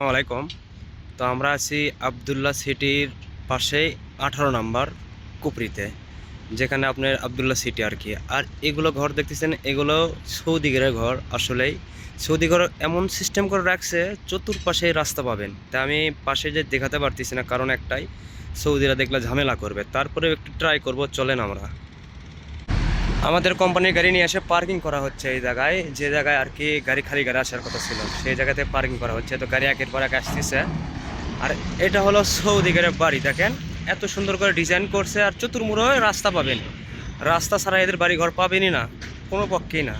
আলাইকুম। তো আমরা আছি আবদুল্লাহ সিটির পাশে আঠারো নাম্বার কুপরিতে, যেখানে আপনার আবদুল্লাহ সিটি আর কি। আর এগুলো ঘর দেখতেছেন, এগুলো সৌদি ঘর আসলেই। সৌদি ঘর এমন সিস্টেম করে রাখছে চতুর্পাশে রাস্তা পাবেন। তা আমি পাশে যে দেখাতে পারতেছি না, কারণ একটাই, সৌদিরা দেখলে ঝামেলা করবে। তারপরে একটু ট্রাই করব, চলেন আমরা। আমাদের কোম্পানির গাড়ি নিয়ে এসে পার্কিং করা হচ্ছে এই জায়গায়। যে জায়গায় আর কি গাড়ি খালি গাড়ি আসার কথা ছিল, সেই জায়গাতে পার্কিং করা হচ্ছে। তো গাড়ি একের পর এক আসতেছে। আর এটা হলো সৌদি গাড়ির বাড়ি, দেখেন। এত সুন্দর করে ডিজাইন করছে আর চতুর্মুড়ো রাস্তা পাবেন। রাস্তা ছাড়া এদের বাড়ি ঘর পাবেনই না, কোনো পক্ষেই না।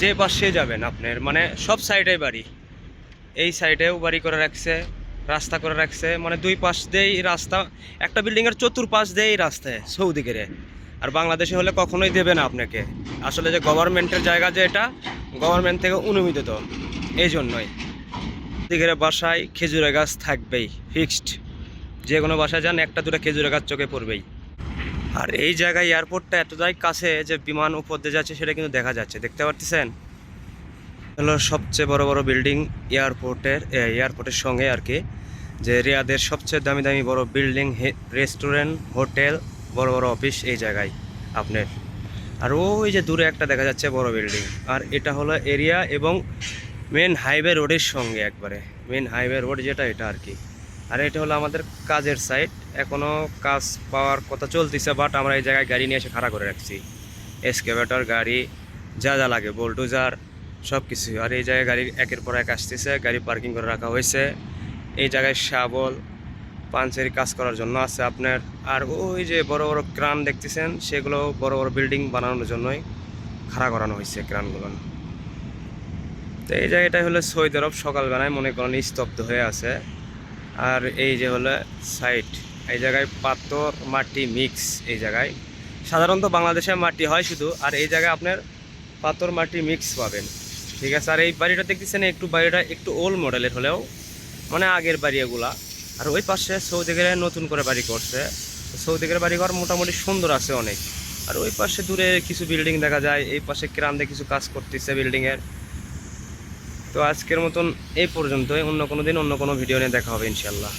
যে পাশে যাবেন আপনার মানে সব সাইডে বাড়ি। এই সাইডেও বাড়ি করে রাখছে, রাস্তা করে রাখছে। মানে দুই পাশ দিয়েই রাস্তা, একটা বিল্ডিংয়ের চতুর্পাশ দিয়েই রাস্তায় সৌদি গেরে আর বাংলাদেশে হলে কখনোই দেবে না আপনাকে। আসলে যে গভর্নমেন্টের জায়গা যে এটা, গভর্নমেন্ট থেকে অনুমোদিত। এই জন্যই। দিকের বাসায় খেজুরের গাছ থাকবেই ফিক্সড যে কোনো বাসায় যান, একটা দুটো খেজুরের গাছ চোখে পড়বেই। আর এই জায়গায় এয়ারপোর্টটা এতটাই কাছে যে বিমান উপর দিয়ে যাচ্ছে, সেটা কিন্তু দেখা যাচ্ছে। দেখতে পারতেছেন? হলো সবচেয়ে বড় বড় বিল্ডিং এয়ারপোর্টের এয়ারপোর্টের সঙ্গে আর কি। যে রিয়াদের সবচেয়ে দামি দামি বড় বিল্ডিং রেস্টুরেন্ট হোটেল বড় বড় অফিস এই জায়গায় আপনার। আর ওই যে দূরে একটা দেখা যাচ্ছে বড় বিল্ডিং আর এটা হলো এরিয়া এবং মেন হাইওয়ে রোডের সঙ্গে একবারে। মেন হাইওয়ে রোড যেটা, এটা আর কি। আর এটা হলো আমাদের কাজের সাইট এখনও কাজ পাওয়ার কথা চলতেছে বাট আমরা এই জায়গায় গাড়ি নিয়ে এসে খাড়া করে রাখছি। এসকেভেটর গাড়ি, যা যা লাগে বোল্ডোজার সব কিছু আর এই জায়গায় গাড়ি একের পর এক আসতেছে, গাড়ি পার্কিং করে রাখা হয়েছে। এই জায়গায় শাবল পাঞ্চেরি কাজ করার জন্য আছে আপনার। আর ওই যে বড় বড় ক্রান দেখতেছেন, সেগুলো বড় বড় বিল্ডিং বানানোর জন্যই খাড়া করানো হয়েছে ক্রানগুলো। তো এই জায়গাটাই হলো সৌদি আরব, সকালবেলায় মনে করেন স্তব্ধ হয়ে আছে। আর এই যে হলো সাইট, এই জায়গায় পাথর, মাটি মিক্স এই জায়গায়। সাধারণত বাংলাদেশে মাটি হয় শুধু, আর এই জায়গায় আপনার পাথর, মাটি মিক্স পাবেন। ঠিক আছে, আর এই বাড়িটা দেখতেছেন, একটু বাড়িটা একটু ওল্ড মডেলের হলেও মানে আগের বাড়ি এগুলা। আর ওই পাশে সৌদি নতুন করে বাড়ি করছে। সৌদি বাড়ি বাড়িঘর মোটামুটি সুন্দর আছে অনেক। আর ওই পাশে দূরে কিছু বিল্ডিং দেখা যায়, এই পাশে ক্রান্তে কিছু কাজ করতেছে বিল্ডিংয়ের। তো আজকের মতন এই পর্যন্তই। অন্য কোনো দিন অন্য কোনো ভিডিও নিয়ে দেখা হবে ইনশাল্লাহ